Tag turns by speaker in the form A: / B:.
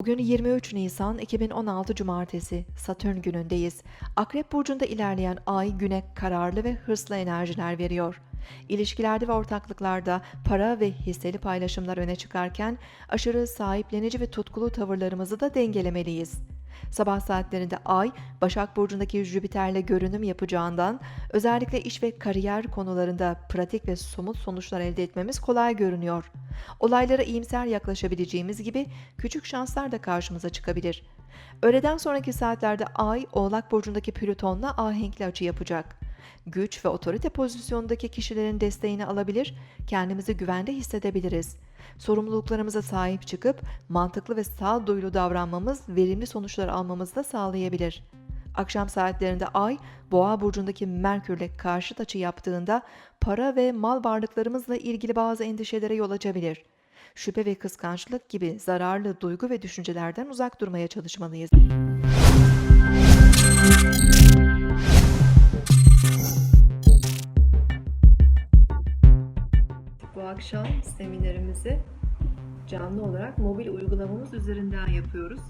A: Bugün 23 Nisan 2016 Cumartesi, Satürn günündeyiz. Akrep Burcu'nda ilerleyen ay güne kararlı ve hırslı enerjiler veriyor. İlişkilerde ve ortaklıklarda para ve hisseli paylaşımlar öne çıkarken aşırı sahiplenici ve tutkulu tavırlarımızı da dengelemeliyiz. Sabah saatlerinde Ay, Başak Burcu'ndaki Jüpiter'le görünüm yapacağından özellikle iş ve kariyer konularında pratik ve somut sonuçlar elde etmemiz kolay görünüyor. Olaylara iyimser yaklaşabileceğimiz gibi küçük şanslar da karşımıza çıkabilir. Öğleden sonraki saatlerde Ay, Oğlak Burcu'ndaki Plüton'la ahenkli açı yapacak. Güç ve otorite pozisyondaki kişilerin desteğini alabilir, kendimizi güvende hissedebiliriz. Sorumluluklarımıza sahip çıkıp mantıklı ve sağduyulu davranmamız verimli sonuçlar almamızı da sağlayabilir. Akşam saatlerinde Ay, Boğa burcundaki Merkürle karşıt açı yaptığında para ve mal varlıklarımızla ilgili bazı endişelere yol açabilir. Şüphe ve kıskançlık gibi zararlı duygu ve düşüncelerden uzak durmaya çalışmalıyız. Bu akşam seminerimizi canlı olarak mobil uygulamamız üzerinden yapıyoruz.